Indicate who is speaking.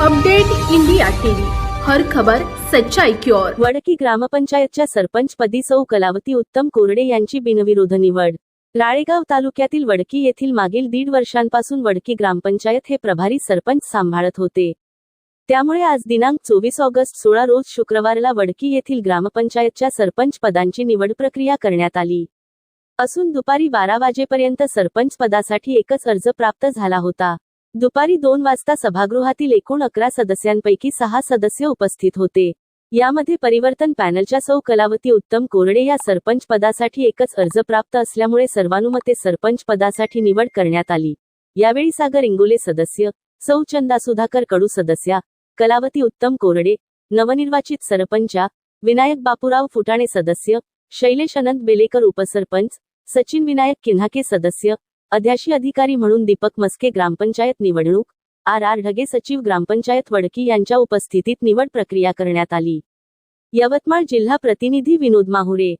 Speaker 1: Update India TV. हर खबर सच्चाई की ओर
Speaker 2: वडकी ग्रामपंचायतच्या सरपंचपदी सौ कलावती उत्तम कोरडे यांची बिनविरोध निवड. राळेगाव तालुक्यातील वडकी येथील मागील दीड वर्षांपासून वडकी ग्रामपंचायत हे प्रभारी सरपंच सांभाळत होते. त्यामुळे आज दिनांक चोवीस ऑगस्ट सोळा रोज शुक्रवारला वडकी येथील ग्रामपंचायतच्या सरपंच पदांची निवड प्रक्रिया करण्यात आली. असून दुपारी बारा वाजेपर्यंत सरपंच पदासाठी एकच अर्ज प्राप्त झाला होता. दुपारी दोन वाजता सभागृहातील एकूण अकरा सदस्यांपैकी सहा सदस्य उपस्थित होते. यामध्ये परिवर्तन पॅनलच्या सौ कलावती उत्तम कोरडे या सरपंच पदासाठी एकच अर्ज प्राप्त असल्यामुळे सर्वानुमते सरपंच पदासाठी निवड करण्यात आली. यावेळी सागर इंगोले सदस्य सौ चंदा सुधाकर कडू सदस्या कलावती उत्तम कोरडे नवनिर्वाचित सरपंचा विनायक बापूराव फुटाणे सदस्य शैलेश अनंत बेलेकर उपसरपंच सचिन विनायक किन्हाके सदस्य अध्याशी अधिकारी म्हणून दीपक मस्के ग्रामपंचायत निवडणूक आर. आर. ढगे सचिव ग्रामपंचायत वडकी यांच्या उपस्थितीत निवड प्रक्रिया करण्यात आली. यवतमाळ जिल्हा प्रतिनिधी विनोद माहुरे